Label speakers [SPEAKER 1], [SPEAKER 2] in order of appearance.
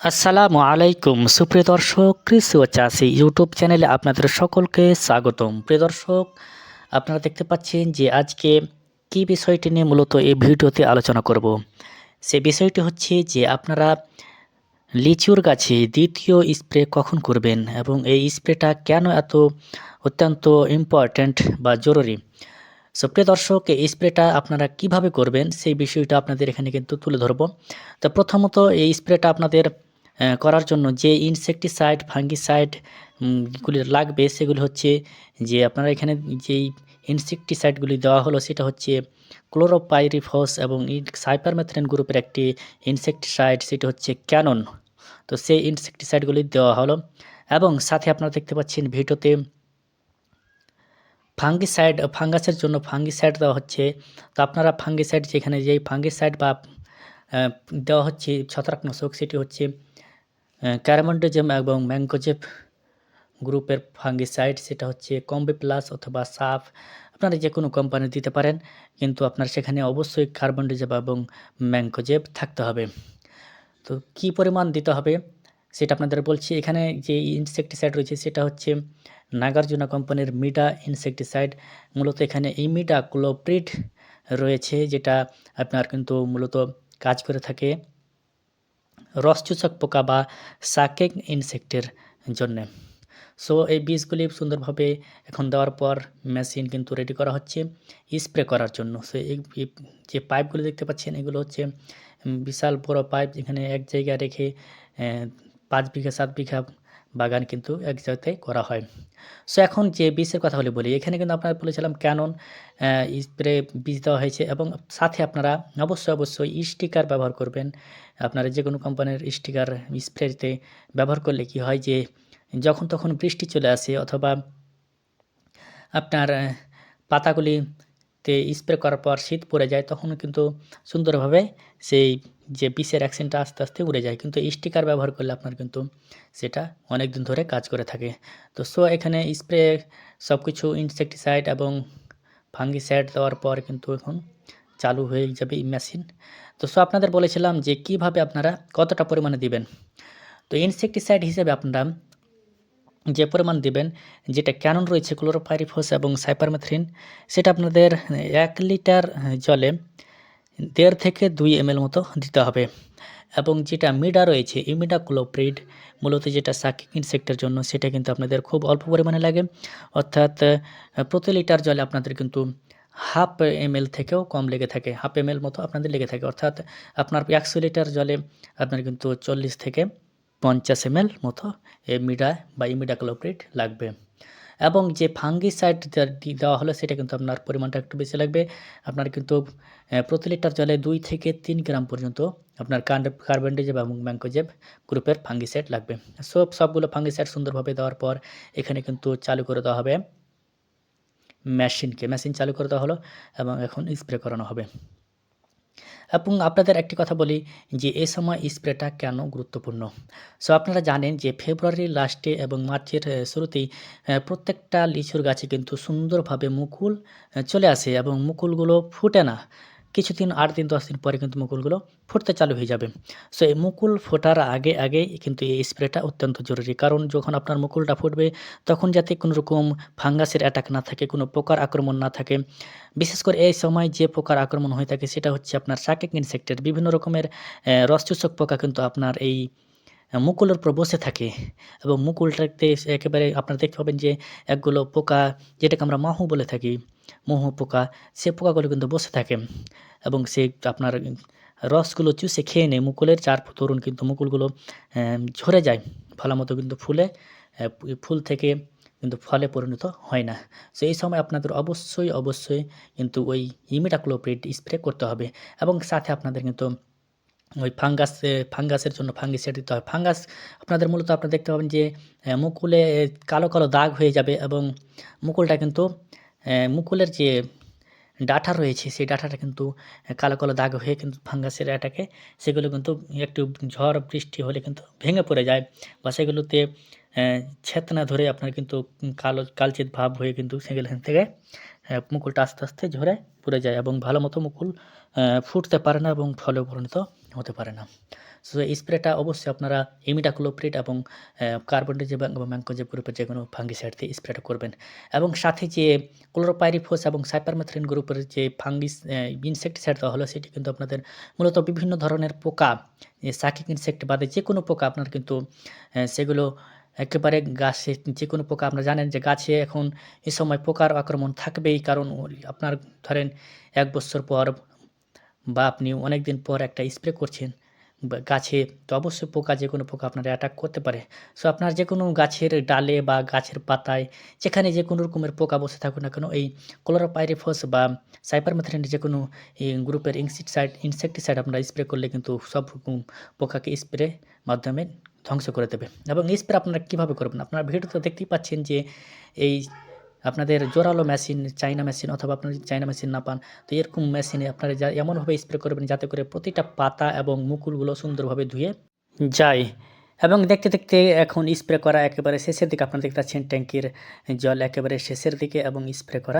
[SPEAKER 1] আসসালামু আলাইকুম। সুপ্রিয় দর্শক, কৃষি ও চাষি ইউটিউব চ্যানেলে আপনাদের সকলকে স্বাগতম। প্রিয় দর্শক, আপনারা দেখতে পাচ্ছেন যে আজকে কী বিষয়টি নিয়ে মূলত এই ভিডিওতে আলোচনা করব। সে বিষয়টি হচ্ছে যে আপনারা লিচুর গাছে দ্বিতীয় স্প্রে কখন করবেন এবং এই স্প্রেটা কেন এত অত্যন্ত ইম্পর্ট্যান্ট বা জরুরি? সো প্রিয় দর্শক, এই স্প্রেটা আপনারা কীভাবে করবেন সেই বিষয়টা আপনাদের এখানে কিন্তু তুলে ধরবো। তো প্রথমত এই স্প্রেটা আপনাদের করার জন্য যে ইনসেকটিসাইড ফাঙ্গিসাইডগুলি লাগবে, সেগুলি হচ্ছে যে আপনারা এখানে যেই ইনসেকটিসাইডগুলি দেওয়া হলো, সেটা হচ্ছে ক্লোরোপাইরিফস এবং সাইপারমেথ্রিন গ্রুপের একটি ইনসেকটিসাইড সেটা হচ্ছে ক্যানন। তো সেই ইনসেকটিসাইডগুলি দেওয়া হলো। এবং সাথে আপনারা দেখতে পাচ্ছেন ভিডিওতে ফাঙ্গিসাইড ফাঙ্গাসের জন্য ফাঙ্গিসাইড দেওয়া হচ্ছে। তো আপনারা ফাঙ্গিসাইড যেখানে যেই ফাঙ্গিসাইড বা দেওয়া হচ্ছে ছত্রাকনাশক, সেটি হচ্ছে ক্যারামন্ডোজেম এবং ম্যাঙ্গোজেব গ্রুপের ফাঙ্গিসাইড, সেটা হচ্ছে কম্বি প্লাস অথবা সাফ। আপনারা যে কোনো কোম্পানি দিতে পারেন, কিন্তু আপনার সেখানে অবশ্যই কার্বনডিজেব এবং ম্যাঙ্গোজেব থাকতে হবে। তো কি পরিমাণ দিতে হবে, সেটা আপনাদের বলছি। এখানে যে ইনসেকটিসাইড রয়েছে, সেটা হচ্ছে নাগার্জুনা কোম্পানির মিডা ইনসেকটিসাইড মূলত এখানে এই মিডা ক্লোপ্রিড রয়েছে, যেটা আপনার কিন্তু মূলত কাজ করে থাকে। রসচূচক পোকা বা সাকেক ইনসেক্টের জন্যে। সো এই বীজগুলি সুন্দরভাবে এখন দেওয়ার পর মেশিন কিন্তু রেডি করা হচ্ছে স্প্রে করার জন্য। সো এই যে পাইপগুলো দেখতে পাচ্ছেন, এগুলো হচ্ছে বিশাল বড় পাইপ যেখানে এক জায়গায় রেখে পাঁচ বিঘা, সাত বিঘা বাগান কিন্তু এক জায়গায় করা হয়। সো এখন যে বিষের কথা বলে বলি, এখানে কিন্তু আপনারা বলেছিলাম ক্যানন স্প্রে বীজ দেওয়া হয়েছে এবং সাথে আপনারা অবশ্যই অবশ্যই স্টিকার ব্যবহার করবেন। আপনারা যে কোনো কোম্পানির স্টিকার স্প্রেতে ব্যবহার করলে কি হয় যে, যখন তখন বৃষ্টি চলে আসে অথবা আপনার পাতাগুলিতে স্প্রে করার পর শীত পড়ে যায়, তখন কিন্তু সুন্দরভাবে সেই যে বিষের অ্যাকশনটা আস্তে আস্তে উড়ে যায়। কিন্তু স্টিকার ব্যবহার করলে আপনার কিন্তু সেটা অনেক দিন ধরে কাজ করে থাকে। তো সো এখানে স্প্রে সব কিছু ইনসেকটিসাইড এবং ফাঙ্গিসাইড দেওয়ার পর কিন্তু এখন চালু হয়ে যাবে এই মেশিন তো সো আপনাদের বলেছিলাম যে কীভাবে আপনারা কতটা পরিমাণে দিবেন? তো ইনসেকটিসাইড হিসেবে আপনারা যে পরিমাণ দিবেন, যেটা ক্যানন রয়েছে ক্লোরোপাইরিফস এবং সাইপারমেথ্রিন, সেটা আপনাদের এক লিটার জলে দেড় থেকে দুই এম মতো দিতে হবে। এবং যেটা মিডা রয়েছে ইমিডা ক্লোপ্রিড মূলত যেটা সাকিং ইনসেক্টের জন্য, সেটা কিন্তু আপনাদের খুব অল্প পরিমাণে লাগে। অর্থাৎ প্রতি লিটার জলে আপনাদের কিন্তু হাফ এম থেকেও কম লেগে থাকে, হাফ এম মতো আপনাদের লেগে থাকে। অর্থাৎ, আপনার একশো লিটার জলে আপনার কিন্তু চল্লিশ থেকে পঞ্চাশ এম মতো এই মিডা বা ইমিডা ক্লোপ্রিড লাগবে। এবং যে ফাঙ্গিসাইড দেওয়া হলো, সেটা কিন্তু আপনার পরিমাণটা একটু বেশি লাগবে। আপনার কিন্তু প্রতি লিটার জলে দুই থেকে তিন গ্রাম পর্যন্ত আপনার কার্বনডিজেব এবং ম্যাঙ্কোজেব গ্রুপের ফাঙ্গিসাইড লাগবে। সব সবগুলো ফাঙ্গিসাইড সুন্দরভাবে দেওয়ার পর এখানে কিন্তু চালু করে দেওয়া হবে। মেশিনকে মেশিন চালু করে দেওয়া হলো এবং এখন স্প্রে করানো হবে। এবং আপনাদের একটি কথা বলি যে এ সময় স্প্রেটা কেন গুরুত্বপূর্ণ? সো আপনারা জানেন যে ফেব্রুয়ারির লাস্টে এবং মার্চের শুরুতেই প্রত্যেকটা লিচুর গাছে কিন্তু সুন্দরভাবে মুকুল চলে আসে এবং মুকুলগুলো ফুটে না। কিছুদিন আট দিন দশ দিন পরে কিন্তু মুকুলগুলো ফুটতে চালু হয়ে যাবে। সো এই মুকুল ফোটার আগে আগে কিন্তু এই স্প্রেটা অত্যন্ত জরুরি। কারণ যখন আপনার মুকুলটা ফুটবে তখন যাতে কোনো রকম ফাঙ্গাসের অ্যাটাক না থাকে কোনো পোকার আক্রমণ না থাকে। বিশেষ করে এই সময় যে পোকার আক্রমণ হয়ে থাকে সেটা হচ্ছে আপনার সাকেক ইনসেক্টের। বিভিন্ন রকমের আহ, রসচূচক পোকা কিন্তু আপনার এই মুকুলের উপর বসে থাকে। এবং মুকুলটাতে একেবারে আপনারা দেখতে পাবেন যে একগুলো পোকা যেটাকে আমরা মাহু বলে থাকি মহু পোকা, সে পোকাগুলো কিন্তু বসে থাকে। এবং সে আপনার রসগুলো চুষে খেয়ে নেয়। মুকুলের চার তরুণ কিন্তু মুকুলগুলো ঝরে যায়। ভালো মতো কিন্তু ফুলে ফুল থেকে কিন্তু ফলে পরিণত হয় না। সো এই সময় আপনাদের অবশ্যই অবশ্যই কিন্তু ওই ইমিডাক্লোপ্রিড স্প্রে করতে হবে। এবং সাথে আপনাদের কিন্তু ওই ফাঙ্গাস ফাঙ্গাসের জন্য ফাঙ্গিসাইড দিতে হয় ফাঙ্গাস, আপনাদের মূলত আপনারা দেখতে পাবেন যে মুকুলে কালো কালো দাগ হয়ে যাবে এবং মুকুলটা কিন্তু মুকুলের যে ডাঁটা রয়েছে সেই ডাঁটাটা কিন্তু কালো কালো দাগ হয়ে কিন্তু ফাঙ্গাসের অ্যাটাকে সেগুলো কিন্তু একটু ঝড় বৃষ্টি হলে কিন্তু ভেঙে পড়ে যায় বা সেগুলোতে আহ, ছেতনা ধরে আপনার কিন্তু কালো কালচিত ভাব হয়ে কিন্তু সেখান থেকে মুকুলটা আস্তে আস্তে ঝরে পড়ে যায় এবং ভালো মতো মুকুল ফুটতে পারে না এবং ফলে পরিণত হতে পারে না। সো এই স্প্রেটা অবশ্যই আপনারা ইমিডাক্লোপ্রিড এবং কার্বনডিজেব এবং ম্যাঙ্কোজেব গ্রুপের যে কোনো ফাঙ্গিসাইড দিয়ে স্প্রেটা করবেন। এবং সাথে যে ক্লোরোপাইরিফোস এবং সাইপারমেথ্রিন গ্রুপের যে ফাঙ্গিস ইনসেক্টিসাইড দেওয়া হলো, সেটি কিন্তু আপনাদের মূলত বিভিন্ন ধরনের পোকা সাকিক ইনসেক্ট বাদে যে কোনো পোকা আপনার কিন্তু সেগুলো একেবারে গাছে, যে কোনো পোকা আপনারা জানেন যে গাছে এখন এ সময় পোকার আক্রমণ থাকবেই। কারণ আপনার ধরেন এক বছর পর বা আপনি অনেক দিন পর একটা স্প্রে করছেন গাছে, তো অবশ্যই পোকা যে কোনো পোকা আপনার অ্যাটাক করতে পারে। সো আপনার যে কোনো গাছের ডালে বা গাছের পাতায়, যেখানে যে কোনো রকমের পোকা বসে থাকুক না কেন, এই ক্লোরোপাইরিফস বা সাইপারমেথ্রিন যে কোনো গ্রুপের ইনসেকটিসাইড ইনসেকটিসাইড আপনারা স্প্রে করলে কিন্তু সব রকম পোকাকে স্প্রে মাধ্যমে ধ্বংস করে দেবে। এবং স্প্রে আপনারা কীভাবে করবেন? আপনারা ভিডিওতে দেখতেই পাচ্ছেন যে এই আপনাদের জোরালো মেশিন চাইনা মেশিন অথবা আপনার চাইনা মেশিন না পান, তো এরকম মেশিনে আপনারা যা, এমনভাবে স্প্রে করবেন যাতে করে প্রতিটা পাতা এবং মুকুলগুলো সুন্দরভাবে ধুয়ে যায়। এবং দেখতে দেখতে এখন স্প্রে করা একেবারে শেষের দিকে, আপনারা দেখতে পাচ্ছেন ট্যাঙ্কির জল একেবারে শেষের দিকে এবং স্প্রে করা